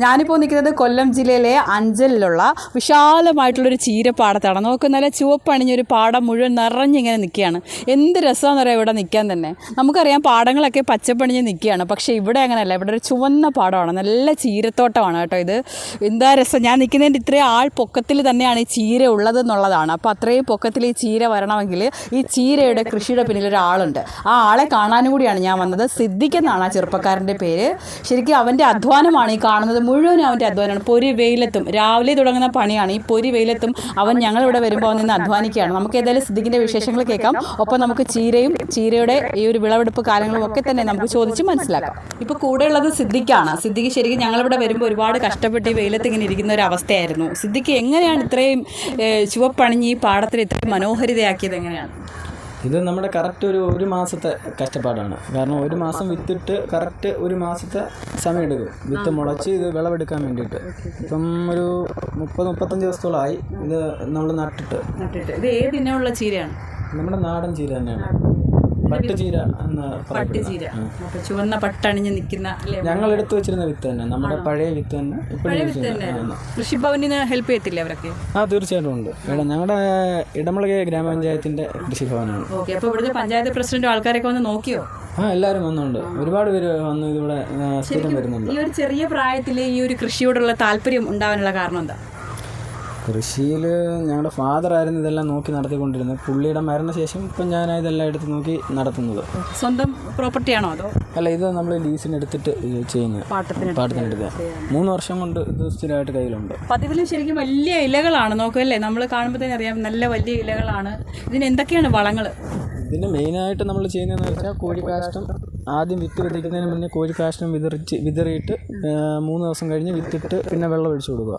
ഞാനിപ്പോൾ നിൽക്കുന്നത് കൊല്ലം ജില്ലയിലെ അഞ്ചലിലുള്ള വിശാലമായിട്ടുള്ളൊരു ചീരപ്പാടത്താണ്. നമുക്ക് നല്ല ചുവപ്പണിഞ്ഞൊരു പാടം മുഴുവൻ നിറഞ്ഞിങ്ങനെ നിൽക്കുകയാണ്. എന്ത് രസമാണെന്ന് പറയാം ഇവിടെ നിൽക്കാൻ തന്നെ. നമുക്കറിയാം പാടങ്ങളൊക്കെ പച്ചപ്പണിഞ്ഞ് നിൽക്കുകയാണ്. പക്ഷേ ഇവിടെ അങ്ങനെയല്ല. ഇവിടെ ഒരു ചുവന്ന പാടമാണ്. നല്ല ചീരത്തോട്ടമാണ് കേട്ടോ ഇത്. എന്താ രസം? ഞാൻ നിൽക്കുന്നതിന്റെ ഇത്രയും ആൾ പൊക്കത്തിൽ തന്നെയാണ് ഈ ചീര ഉള്ളത് എന്നുള്ളതാണ് അപ്പോൾ അത്രയും പൊക്കത്തിൽ ഈ ചീര വരണമെങ്കിൽ ഈ ചീരയുടെ കൃഷിയുടെ പിന്നിൽ ഒരാളുണ്ട് ആ ആളെ കാണാനും കൂടിയാണ് ഞാൻ വന്നത്. സിദ്ധിക്കുന്നതാണ് ആ ചെറുപ്പക്കാരന്റെ പേര്. ശരിക്കും അവന്റെ അധ്വാനമാണ് ഈ കാണുന്നത് മുഴുവനും അവന്റെ അധ്വാനമാണ്. പൊരി വെയിലത്തും രാവിലെ തുടങ്ങുന്ന പണിയാണ്. ഈ പൊരി വെയിലത്തും അവൻ ഞങ്ങളിവിടെ വരുമ്പോൾ നിന്ന് അധ്വാനിക്കുകയാണ്. നമുക്ക് ഏതായാലും സിദ്ദിഖിന്റെ വിശേഷങ്ങൾ കേൾക്കാം. ഒപ്പം നമുക്ക് ചീരയും ചീരയുടെ ഈ ഒരു വിളവെടുപ്പ് കാര്യങ്ങളും ഒക്കെ തന്നെ നമുക്ക് ചോദിച്ച് മനസ്സിലാക്കാം. ഇപ്പോൾ കൂടെയുള്ളത് സിദ്ദിഖാണ്. സിദ്ദിഖ് ശരിക്കും ഞങ്ങളിവിടെ വരുമ്പോൾ ഒരുപാട് കഷ്ടപ്പെട്ട് ഈ വെയിലത്ത് ഇങ്ങനെ ഇരിക്കുന്ന ഒരു അവസ്ഥയായിരുന്നു. സിദ്ദിഖ് എങ്ങനെയാണ് ഇത്രയും ചുവപ്പണിഞ്ഞ് ഈ പാടത്തിൽ ഇത്രയും മനോഹരിതയാക്കിയത് എങ്ങനെയാണ്? ഇത് നമ്മുടെ കറക്റ്റ് ഒരു ഒരു മാസത്തെ കഷ്ടപ്പാടാണ്. കാരണം ഒരു മാസം വിത്തിട്ട് കറക്റ്റ് ഒരു മാസത്തെ സമയം എടുക്കും വിത്ത് മുളച്ച് ഇത് വിളവെടുക്കാൻ വേണ്ടിയിട്ട്. ഇപ്പം ഒരു മുപ്പത് മുപ്പത്തഞ്ച് ദിവസത്തോളമായി ഇത് നമ്മൾ നട്ടിട്ട്. നട്ടിട്ട്. ഇത് ഏത് ഇനമുള്ള ചീരയാണ്? നമ്മുടെ നാടൻ ചീര തന്നെയാണ്. പട്ടുചീര ചുവന്ന പട്ടണിഞ്ഞ് നിൽക്കുന്ന ഞങ്ങൾ എടുത്തു വെച്ചിരുന്ന വിത്ത് തന്നെ. നമ്മുടെ പഴയ വിത്ത് തന്നെ. ഇപ്പോഴും നിന്ന് ഹെൽപ്പ് ചെയ്യത്തില്ലേ അവരൊക്കെ? ആ തീർച്ചയായിട്ടും ഉണ്ട്. മേഡം ഞങ്ങളുടെ ഇടമുളക ഗ്രാമപഞ്ചായത്തിന്റെ കൃഷിഭവനാണ്. ഓക്കെ അപ്പോൾ ഇവിടുത്തെ പഞ്ചായത്ത് പ്രസിഡന്റ് ആൾക്കാരൊക്കെ വന്ന് നോക്കിയോ? ആ എല്ലാവരും വന്നുണ്ട്. ഒരുപാട് പേര് വന്ന് ഇതിവിടെ സ്ഥിരം വരുന്നുണ്ട്. ഈ ഒരു ചെറിയ പ്രായത്തിൽ ഈ ഒരു കൃഷിയോടുള്ള താല്പര്യം ഉണ്ടാവാനുള്ള കാരണം എന്താ? കൃഷിയിൽ ഞങ്ങളുടെ ഫാദർ ആയിരുന്നു ഇതെല്ലാം നോക്കി നടത്തിക്കൊണ്ടിരുന്നത്. പുള്ളിയുടെ മരണശേഷം ഇപ്പം ഞാൻ ഇതെല്ലാം എടുത്ത് നോക്കി നടത്തുന്നത്. സ്വന്തം പ്രോപ്പർട്ടി ആണോ അതോ? അല്ല ഇത് നമ്മൾ ലീസിന് എടുത്തിട്ട് ചെയ്യുന്നത്. പാട്ടത്തിന് പാട്ടത്തിന് എടുക്കുക മൂന്ന് വർഷം കൊണ്ട് ഇത് സ്ഥിരമായിട്ട് കയ്യിലുണ്ട്. പതിവിൽ ശരിക്കും വലിയ ഇലകളാണ് നോക്കല്ലേ നമ്മൾ കാണുമ്പോൾ തന്നെ അറിയാം നല്ല വലിയ ഇലകളാണ്. ഇതിന് എന്തൊക്കെയാണ് വളങ്ങൾ ഇതിന്റെ മെയിനായിട്ട് നമ്മൾ ചെയ്യുന്നതെന്ന് വെച്ചാൽ കോഴിക്കാഷ്ടം ആദ്യം വിത്ത് വിതയ്ക്കുന്നതിന് മുന്നേ കോഴിക്കാഷ്ടം വിതറിച്ച് വിതറിയിട്ട് മൂന്ന് ദിവസം കഴിഞ്ഞ് വിത്തിട്ട് പിന്നെ വെള്ളം ഒഴിച്ചു കൊടുക്കുക.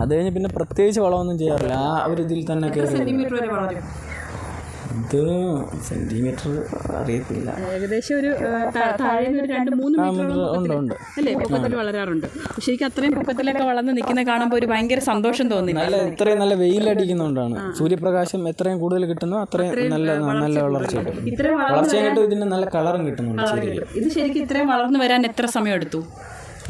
അത് കഴിഞ്ഞ് പിന്നെ പ്രത്യേകിച്ച് വളമൊന്നും ചെയ്യാറില്ല. ആ ഒരു ഇതിൽ തന്നെ കയറി ഇത് സെന്റിമീറ്റർ അറിയത്തില്ല. ഏകദേശം ഒരു താഴെ ഒരു രണ്ട് മൂന്ന് മീറ്റർ അല്ലേ? പൊക്കത്തിൽ വളരാറുണ്ട്. ശരിക്കും അത്രയും പൊക്കത്തിലൊക്കെ വളർന്ന് നിൽക്കുന്ന കാണുമ്പോൾ ഒരു ഭയങ്കര സന്തോഷം തോന്നി. നല്ല ഇത്രയും നല്ല വെയിലടിക്കുന്നതുകൊണ്ടാണ് സൂര്യപ്രകാശം എത്രയും കൂടുതൽ കിട്ടുന്നു അത്രയും നല്ല നല്ല വളർച്ച കിട്ടും. ഇത്രയും വളർച്ചയും കിട്ടും ഇതിന് നല്ല കളറും കിട്ടുന്നുണ്ട് ശരിക്കും ഇത് ശരിക്കും ഇത്രയും വളർന്നു വരാൻ എത്ര സമയം എടുത്തു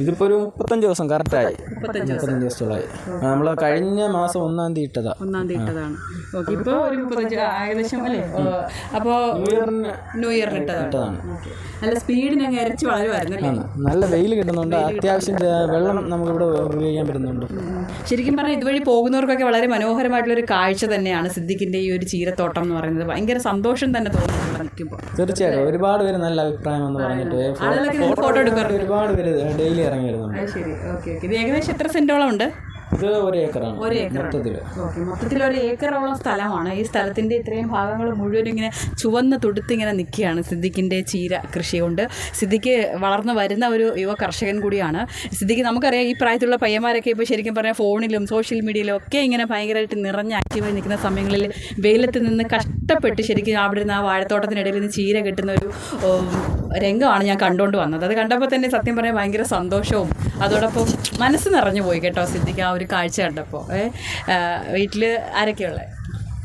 ഇതിപ്പോൾ ഒരു മുപ്പത്തഞ്ച് ദിവസം കറക്റ്റായി മുപ്പത്തഞ്ച് ദിവസത്തോളായി. നമ്മൾ കഴിഞ്ഞ മാസം ഒന്നാം തീയതി ഇട്ടതാ. ഒന്നാം തീയതി ഇട്ടതാണ്. ഓക്കെ ഇപ്പോൾ ഒരു മുപ്പത്തഞ്ച് ഏകദേശം അല്ലേ? അപ്പോൾ ന്യൂ ഇയറിന് ഇട്ടതാണ്. നല്ല സ്പീഡിന് അങ്ങ് ഇരച്ച് വളരുമായിരുന്നു നല്ല വെയിൽ കിട്ടുന്നുണ്ട്. അത്യാവശ്യം വെള്ളം വെള്ളം നമുക്കിവിടെ ഉപയോഗിക്കാൻ പറ്റുന്നുണ്ട്. ശരിക്കും പറഞ്ഞാൽ ഇതുവഴി പോകുന്നവർക്കൊക്കെ വളരെ മനോഹരമായിട്ടുള്ളൊരു കാഴ്ച തന്നെയാണ് സിദ്ദിഖിന്റെ ഈ ഒരു ചീരത്തോട്ടം എന്ന് പറയുന്നത്. ഭയങ്കര സന്തോഷം തന്നെ തോന്നുന്നു ഇവിടെ തീർച്ചയായിട്ടും. ഒരുപാട് പേര് നല്ല അഭിപ്രായം എന്ന് പറഞ്ഞിട്ട്. ഫോട്ടോ എടുക്കാറുണ്ട്. ഒരുപാട് പേര് ഡെയിലി ഇറങ്ങി വരുന്നുണ്ട് ശരി. Okay okay. ഇത് ഏകദേശം എത്ര സെന്റോളം ഉണ്ട്? ഇത് ഒരു ഏക്കറാണ്. ഒരു മൊത്തത്തിൽ ഓക്കെ മൊത്തത്തിൽ ഒരു ഏക്കറോളം സ്ഥലമാണ്. ഈ സ്ഥലത്തിന്റെ ഇത്രയും ഭാഗങ്ങൾ മുഴുവൻ ഇങ്ങനെ ചുവന്ന് തുടുത്തിങ്ങനെ നിൽക്കുകയാണ് സിദ്ദിഖിന്റെ ചീര കൃഷി കൊണ്ട്. സിദ്ദിഖ് വളർന്നു വരുന്ന ഒരു യുവ കർഷകൻ കൂടിയാണ്. സിദ്ദിഖ് നമുക്കറിയാം ഈ പ്രായത്തിലുള്ള പയ്യന്മാരൊക്കെ ഇപ്പോൾ ശരിക്കും പറഞ്ഞാൽ ഫോണിലും സോഷ്യൽ മീഡിയയിലും ഒക്കെ ഇങ്ങനെ ഭയങ്കരമായിട്ട് നിറഞ്ഞ് ആക്റ്റീവായി നിൽക്കുന്ന സമയങ്ങളിൽ വെയിലത്ത് നിന്ന് കഷ്ടപ്പെട്ട് ശരിക്കും അവിടെ നിന്ന് ആ വാഴത്തോട്ടത്തിനിടയിൽ നിന്ന് ചീര കിട്ടുന്ന ഒരു രംഗമാണ് ഞാൻ കണ്ടുകൊണ്ട് വന്നത്. അത് കണ്ടപ്പോൾ തന്നെ സത്യം പറയാൻ ഭയങ്കര സന്തോഷവും അതോടൊപ്പം മനസ്സ് നിറഞ്ഞു പോയി കേട്ടോ സിദ്ദിഖ് ആ ഒരു കാഴ്ച കണ്ടപ്പോൾ വീട്ടിൽ ആരൊക്കെയുള്ളത്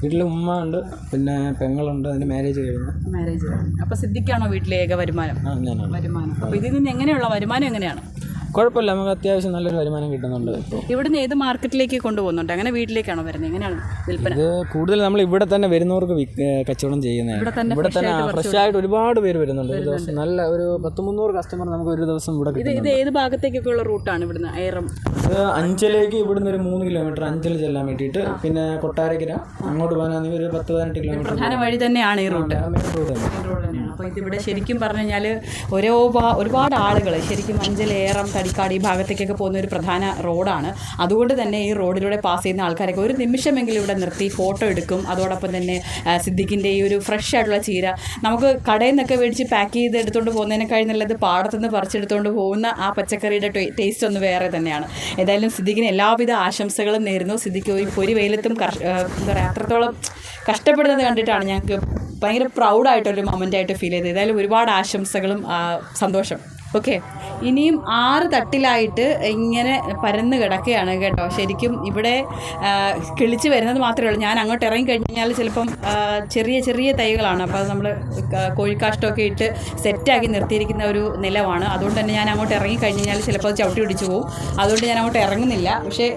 വീട്ടിൽ ഉമ്മ ഉണ്ട് പിന്നെ പെങ്ങളുണ്ട് അതിന് മാരേജ് കഴിഞ്ഞു. മാരേജ് അപ്പോൾ സിദ്ധിക്കാണോ വീട്ടിലെ ഏക വരുമാനം? വരുമാനം. അപ്പോൾ ഇതിൽ നിന്ന് എങ്ങനെയുള്ള വരുമാനം എങ്ങനെയാണ്? കുഴപ്പമില്ല നമുക്ക് അത്യാവശ്യം നല്ലൊരു വരുമാനം കിട്ടുന്നുണ്ട്. ഇപ്പോൾ ഇവിടുന്ന് ഏത് മാർക്കറ്റിലേക്ക് കൊണ്ടുപോകുന്നുണ്ട്? അങ്ങനെ വീട്ടിലേക്കാണോ വരുന്നത്? എങ്ങനെയാണ് വിൽപ്പന? ഇത് കൂടുതൽ നമ്മൾ ഇവിടെ തന്നെ വരുന്നവർക്ക് വിക്ക്- കച്ചവടം ചെയ്യുന്നതാണ്. തന്നെ ഇവിടെ തന്നെ ഫ്രഷ് ആയിട്ട് ഒരുപാട് പേര് വരുന്നുണ്ട്. ഒരു ദിവസം നല്ല ഒരു പത്ത് മുന്നൂറ് കസ്റ്റമർ നമുക്ക് ഒരു ദിവസം ഇവിടെ ഇത് കിട്ടും ഇത് ഏത് ഭാഗത്തേക്കൊക്കെ ഉള്ള റൂട്ടാണ് ഇവിടുന്ന്? ഏറം ഇത് അഞ്ചലേക്ക് ഇവിടുന്ന് ഒരു മൂന്ന് കിലോമീറ്റർ അഞ്ചൽ ചെല്ലാൻ വേണ്ടിയിട്ട് പിന്നെ കൊട്ടാരക്കര അങ്ങോട്ട് പോകാനാണെങ്കിൽ ഒരു പത്ത് പതിനെട്ട് കിലോമീറ്റർ പ്രധാന വഴി തന്നെയാണ് ഈ റൂട്ട്. അപ്പോൾ ഇതിവിടെ ശരിക്കും പറഞ്ഞു കഴിഞ്ഞാൽ ഓരോ ഭാ- ഒരുപാട് ആളുകൾ ശരിക്കും അഞ്ചൽ തടിക്കാട് ഈ ഭാഗത്തേക്കൊക്കെ പോകുന്ന ഒരു പ്രധാന റോഡാണ്. അതുകൊണ്ട് തന്നെ ഈ റോഡിലൂടെ പാസ് ചെയ്യുന്ന ആൾക്കാരൊക്കെ ഒരു നിമിഷമെങ്കിലും ഇവിടെ നിർത്തി ഫോട്ടോ എടുക്കും. അതോടൊപ്പം തന്നെ സിദ്ദിഖിന്റെ ഈ ഒരു ഫ്രഷ് ആയിട്ടുള്ള ചീര നമുക്ക് കടയിൽ നിന്നൊക്കെ മേടിച്ച് പാക്ക് ചെയ്ത് എടുത്തുകൊണ്ട് പോകുന്നതിനേക്കാൾ നല്ലത് പാടത്തുനിന്ന് പറിച്ചെടുത്തുകൊണ്ട് പോകുന്ന ആ പച്ചക്കറിയുടെ ടേസ്റ്റ് ഒന്ന് വേറെ തന്നെയാണ്. ഏതായാലും സിദ്ദിഖിന് എല്ലാവിധ ആശംസകളും നേരുന്നു. സിദ്ദിഖ് ഈ പൊരി വെയിലത്തും എന്താ പറയുക അത്രത്തോളം കഷ്ടപ്പെടുന്നത് കണ്ടിട്ടാണ് ഞങ്ങൾക്ക് ഭയങ്കര പ്രൗഡായിട്ടൊരു മൊമെന്റായിട്ട് ഫീൽ ചെയ്തത്. ഏതായാലും ഒരുപാട് ആശംസകളും സന്തോഷം. ഓക്കെ. ഇനിയും ആറ് തട്ടിലായിട്ട് ഇങ്ങനെ പരന്ന് കിടക്കുകയാണ് കേട്ടോ. ശരിക്കും ഇവിടെ കിളിച്ച് വരുന്നത് മാത്രമേ ഉള്ളൂ. ഞാൻ അങ്ങോട്ട് ഇറങ്ങി കഴിഞ്ഞാൽ ചിലപ്പം ചെറിയ ചെറിയ തൈകളാണ്. അപ്പോൾ അത് നമ്മൾ കോഴിക്കാഷ്ടമൊക്കെ ഇട്ട് സെറ്റാക്കി നിർത്തിയിരിക്കുന്ന ഒരു നിലവാണ്. അതുകൊണ്ട് തന്നെ ഞാൻ അങ്ങോട്ട് ഇറങ്ങി കഴിഞ്ഞാൽ ചിലപ്പോൾ അത് ചവിട്ടി പിടിച്ചു പോകും അതുകൊണ്ട് ഞാൻ അങ്ങോട്ട് ഇറങ്ങുന്നില്ല. പക്ഷേ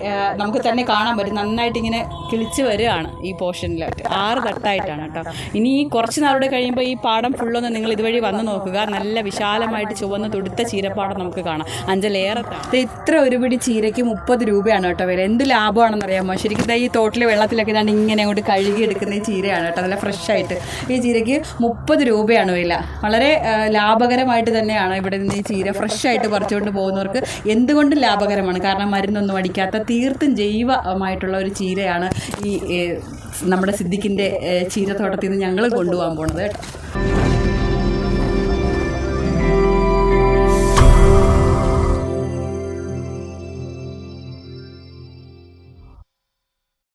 നമുക്ക് തന്നെ കാണാൻ പറ്റും. നന്നായിട്ട് ഇങ്ങനെ കിളിച്ച് വരികയാണ് ഈ പോർഷനിലായിട്ട് ആറ് തട്ടായിട്ടാണ് കേട്ടോ. ഇനി ഈ കുറച്ച് നാളുടെ കഴിയുമ്പോൾ ഈ പാടം ഫുള്ളൊന്ന് നിങ്ങൾ ഇതുവഴി വന്ന് നോക്കുക. നല്ല വിശാലമായിട്ട് ചുവന്ന് തുടുത്ത ചീരപ്പാടം നമുക്ക് കാണാം. അഞ്ചലേറത്താണ് ഇത് ഇത്ര ഒരു പിടി ചീരയ്ക്ക് മുപ്പത് രൂപയാണ് കേട്ടോ വില. എന്ത് ലാഭമാണെന്ന് അറിയാമോ ശരിക്കും ഈ തോട്ടിലെ വെള്ളത്തിലൊക്കെ ഇതാണ് ഇങ്ങനെ അങ്ങോട്ട് കഴുകി എടുക്കുന്ന ഈ ചീരയാണ് കേട്ടോ. നല്ല ഫ്രഷ് ആയിട്ട്. ഈ ചീരയ്ക്ക് മുപ്പത് രൂപയാണ് വില. വളരെ ലാഭകരമായിട്ട് തന്നെയാണ് ഇവിടെ നിന്ന് ഈ ചീര ഫ്രഷ് ആയിട്ട് പറിച്ചുകൊണ്ട് പോകുന്നവർക്ക് എന്തുകൊണ്ടും ലാഭകരമാണ്? കാരണം മരുന്നൊന്നും അടിക്കാത്ത തീർത്തും ജൈവമായിട്ടുള്ള ഒരു ചീരയാണ് ഈ നമ്മുടെ സിദ്ദിഖിന്റെ ചീരത്തോട്ടത്തിൽ നിന്ന് ഞങ്ങൾ കൊണ്ടുപോകാൻ പോണത് കേട്ടോ.